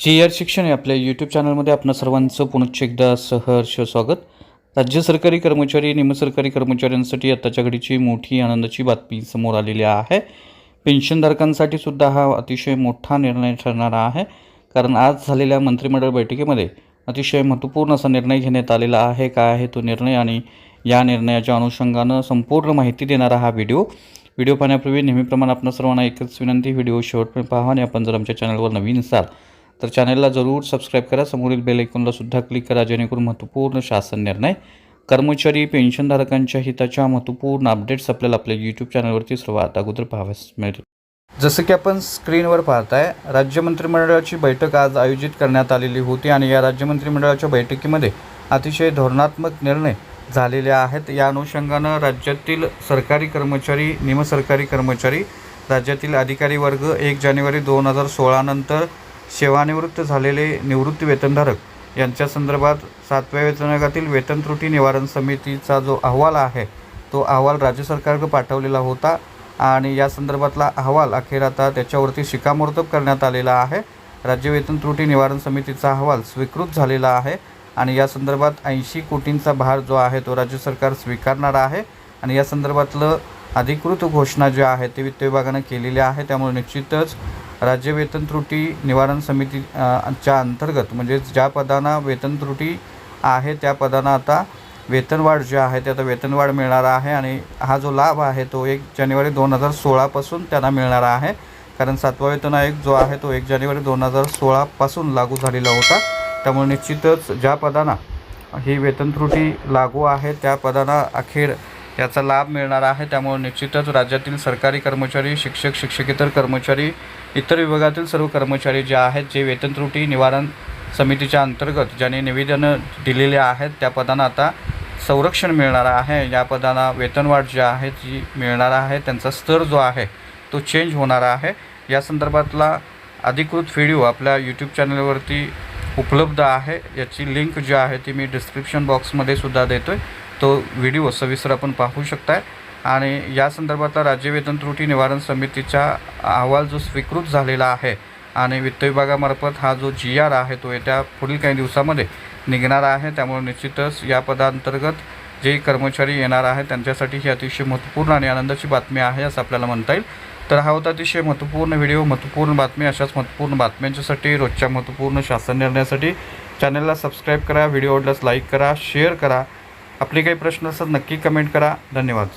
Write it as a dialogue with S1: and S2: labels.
S1: जी R शिक्षण या आपल्या यूट्यूब चॅनलमध्ये आपणा सर्वांचं पुनश्च एकदा सहर्ष स्वागत. राज्य सरकारी कर्मचारी निमसरकारी कर्मचाऱ्यांसाठी आत्ताच्या घडीची मोठी आनंदाची बातमी समोर आलेली आहे. पेन्शनधारकांसाठी सुद्धा हा अतिशय मोठा निर्णय ठरणारा आहे. कारण आज झालेल्या मंत्रिमंडळ बैठकीमध्ये अतिशय महत्त्वपूर्ण असा निर्णय घेण्यात आलेला आहे. काय आहे तो निर्णय? आणि या निर्णयाच्या अनुषंगानं संपूर्ण माहिती देणारा हा व्हिडिओ. व्हिडिओ पाहण्यापूर्वी नेहमीप्रमाणे आपण सर्वांना एकच विनंती व्हिडिओ शेवटपर्यंत पाहा आणि आपण जर आमच्या चॅनलवर नवीन असाल तर चॅनलला जरूर सबस्क्राईब करा. समोरील बेल आयकॉनला सुद्धा क्लिक करा जेणेकरून महत्त्वपूर्ण शासन निर्णय कर्मचारी पेन्शनधारकांच्या हिताच्या महत्त्वपूर्ण अपडेट्स आपल्याला आपल्या यूट्यूब चॅनलवरती सर्वात अगोदर पाहाव्यास मिळतील जसं की आपण स्क्रीनवर पाहताय राज्य मंत्रिमंडळाची बैठक आज आयोजित करण्यात आलेली होती आणि या राज्य मंत्रिमंडळाच्या बैठकीमध्ये अतिशय धोरणात्मक निर्णय झालेले आहेत. या अनुषंगानं राज्यातील सरकारी कर्मचारी निमसरकारी कर्मचारी राज्यातील अधिकारी वर्ग एक जानेवारी दोन हजार सोळानंतर सेवानिवृत्त झालेले निवृत्ती वेतनधारक यांच्या संदर्भात सातव्या वेतन आयोगातील वेतन त्रुटी निवारण समितीचा जो अहवाल आहे तो अहवाल राज्य सरकारकडे पाठवलेला होता आणि या संदर्भातला अहवाल अखेर आता त्याच्यावरती शिकामोर्तब करण्यात आलेला आहे. राज्य वेतन त्रुटी निवारण समितीचा अहवाल स्वीकृत झालेला आहे आणि या संदर्भात ऐंशी कोटींचा भार जो आहे तो राज्य सरकार स्वीकारणार आहे आणि या संदर्भातलं अधिकृत घोषणा जी आहे ती वित्त विभागानं केलेली आहे त्यामुळे निश्चितच राज्य वेतन त्रुटी निवारण समिती च्या अंतर्गत म्हणजेच ज्या पदांना वेतन त्रुटी आहे त्या पदांना आता वेतनवाढ जे आहे ते आता वेतनवाढ मिळणार आहे आणि हा जो लाभ आहे तो एक जानेवारी दोन हजार सोळापासून त्यांना मिळणार आहे. कारण सातवा वेतन आयोग जो आहे तो एक जानेवारी दोन हजार सोळापासून लागू झालेला होता. त्यामुळे निश्चितच ज्या पदांना ही वेतन त्रुटी लागू आहे त्या पदांना अखेर याचा लाभ मिळणार आहे. त्यामुळे निश्चितच राज्यातील सरकारी कर्मचारी शिक्षक शिक्षकेतर कर्मचारी इतर विभागातील सर्व कर्मचारी जे आहेत जे वेतन त्रुटी निवारण समितीच्या अंतर्गत ज्यांनी निवेदनं दिलेले आहेत त्या पदांना आता संरक्षण मिळणार आहे. या पदांना वेतनवाढ जी आहे जी मिळणार आहे. त्यांचा स्तर जो आहे तो चेंज होणार आहे. या संदर्भातला अधिकृत व्हिडिओ आपल्या यूट्यूब चॅनलवरती उपलब्ध आहे याची लिंक जी आहे ती मी डिस्क्रिप्शन बॉक्समध्ये सुद्धा देतो आहे तो व्हिडिओ सविस्तर आपण पाहू शकताय. आणि या संदर्भातला राज्य वेतन त्रुटी निवारण समितीचा अहवाल जो स्वीकृत झालेला आहे आणि वित्त विभागामार्फत हा जो जी आर आहे तो येत्या पुढील काही दिवसामध्ये निघणार आहे. त्यामुळे निश्चितच या पदांतर्गत जे कर्मचारी येणार आहेत त्यांच्यासाठी ही अतिशय महत्त्वपूर्ण आणि आनंदाची बातमी आहे असं आपल्याला म्हणता येईल. तर हा होता अतिशय महत्त्वपूर्ण व्हिडिओ महत्त्वपूर्ण बातमी अशाच महत्त्वपूर्ण बातम्यांच्यासाठी रोजच्या महत्त्वपूर्ण शासन निर्णयासाठी. चॅनलला सबस्क्राईब करा व्हिडिओ आवडल्यास लाईक करा शेअर करा. आपले काही प्रश्न असतात नक्की कमेंट करा. धन्यवाद.